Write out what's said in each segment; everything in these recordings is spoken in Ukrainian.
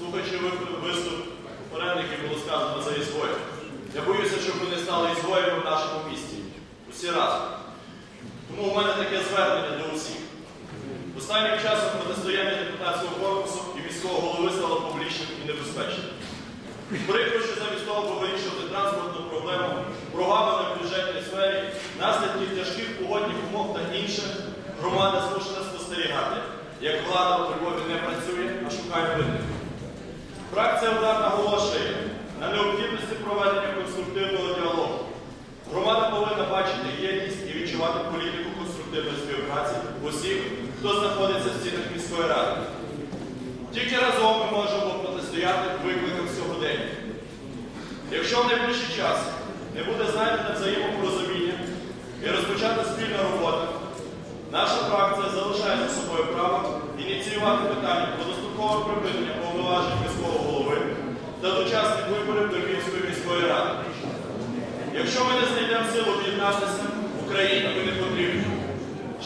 слухаючи виступ попередників, було сказано за ізгоїв. Я боюся, щоб ми не стали ізгоями в нашому місті. Усі разом. Тому у мене таке звернення до усіх. Останнім часом протистояння депутатського корпусу і міського голови стало публічним і небезпечним. Прикро, що замість того, аби вирішувати транспортну проблему, прогами в бюджетній сфері, наслідки тяжких погодних умов та інше, громада змушена спостерігати, як влада у Львові не працює, а шукає винних. Фракція удар наголошує на необхідності проведення конструктивного діалогу. Громада повинна бачити єдність і відчувати політику конструктивної співпраці усіх, хто знаходиться в стінах міської ради. Тільки разом ми можемо протистояти викликам сьогодення. Якщо в найближчий час не буде знайдено взаємопорозуміння і розпочата спільна робота, наша фракція залишає за собою право ініціювати питання про дострокове припинення повноважень міського голови та дочасних виборів до Львівської міської ради. Якщо ми не знайдемо сил об'єднатися, Україні ми не потрібні.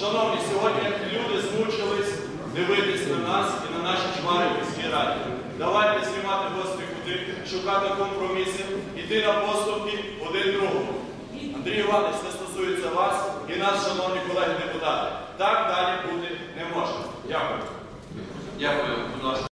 Шановні, сьогодні люди змучились дивитись на нас і на наші чвари в міській раді. Давайте знімати гострі кути, шукати компроміси, іти на поступки один другому. Андрій Іванович, це стосується вас і нас, шановні колеги депутати. Так далі бути не можна. Дякую. Дякую.